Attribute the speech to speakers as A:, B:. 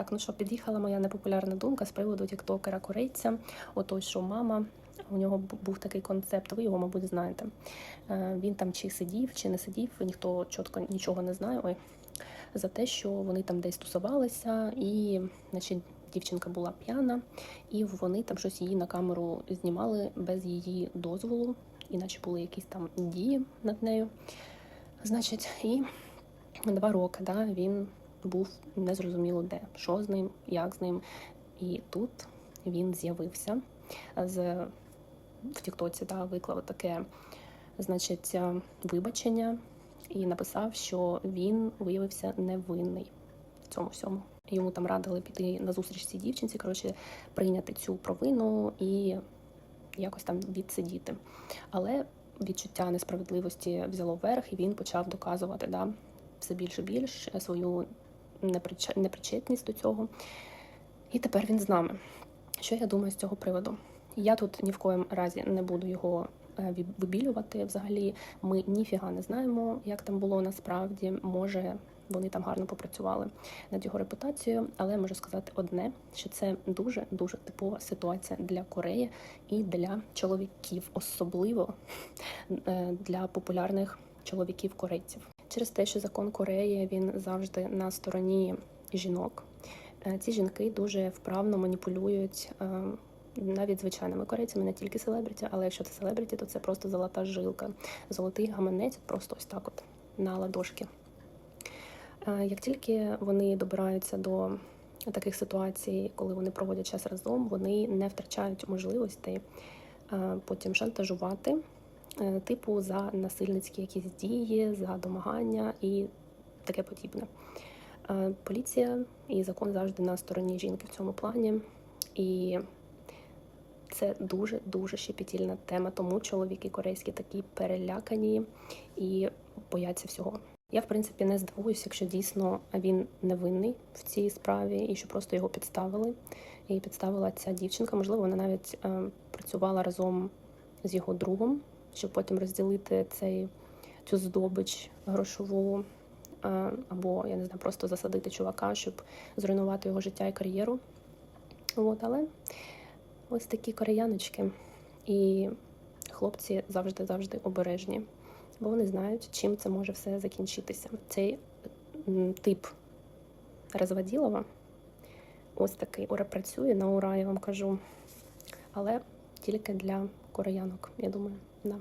A: Так, ну що, під'їхала моя непопулярна думка з приводу тіктокера корейця. Ото що мама. У нього був такий концепт, ви його, мабуть, знаєте. Е, Він там чи сидів, чи не сидів, ніхто чітко нічого не знає. Ой, за те, що вони там десь тусувалися, і значить, дівчинка була п'яна, і вони там щось її на камеру знімали без її дозволу, іначе були якісь там дії над нею. Значить, і два роки да, він був незрозуміло де, що з ним, як з ним. І тут він з'явився з в Тіктоці, да, виклав таке, значить, е, вибачення і написав, що він виявився невинний в цьому всьому. Йому там радили піти на зустріч цій дівчинці, коротше, прийняти цю провину і якось там відсидіти. Але відчуття несправедливості взяло верх, і він почав доказувати да, все більше і більше свою непричетність до цього. І тепер він з нами. Що я думаю з цього приводу? Я тут ні в коєму разі не буду його е, вибілювати. Взагалі, ми ніфіга не знаємо, як там було насправді. Може, вони там гарно попрацювали над його репутацією, але можу сказати одне: що це дуже дуже типова ситуація для Кореї і для чоловіків, особливо е, для популярних чоловіків корейців. Через те, що закон Кореї він завжди на стороні жінок. Е, Ці жінки дуже вправно маніпулюють е, навіть звичайними корейцями, не тільки селебріті, але якщо це селебріті, то це просто золота жилка, золотий гаманець, просто ось так, от на ладошки. Е, Як тільки вони добираються до таких ситуацій, коли вони проводять час разом, вони не втрачають можливостей е, потім шантажувати, типу за насильницькі якісь дії, за домагання і таке подібне. Е, Поліція і закон завжди на стороні жінки в цьому плані. І це дуже дуже щепетільна тема, тому чоловіки корейські такі перелякані і бояться всього. Я в принципі не здивуюся, якщо дійсно він невинний в цій справі, і що просто його підставили. І підставила ця дівчинка. Можливо, вона навіть е, працювала разом з його другом, щоб потім розділити цей цю здобич грошову, е, або я не знаю, просто засадити чувака, щоб зруйнувати його життя і кар'єру. От, але ось такі кореяночки. І хлопці завжди завжди обережні, бо вони знають, чим це може все закінчитися. Цей тип розводілова ось такий ура працює на ура, я вам кажу. Але тільки для кореянок, я думаю. Да.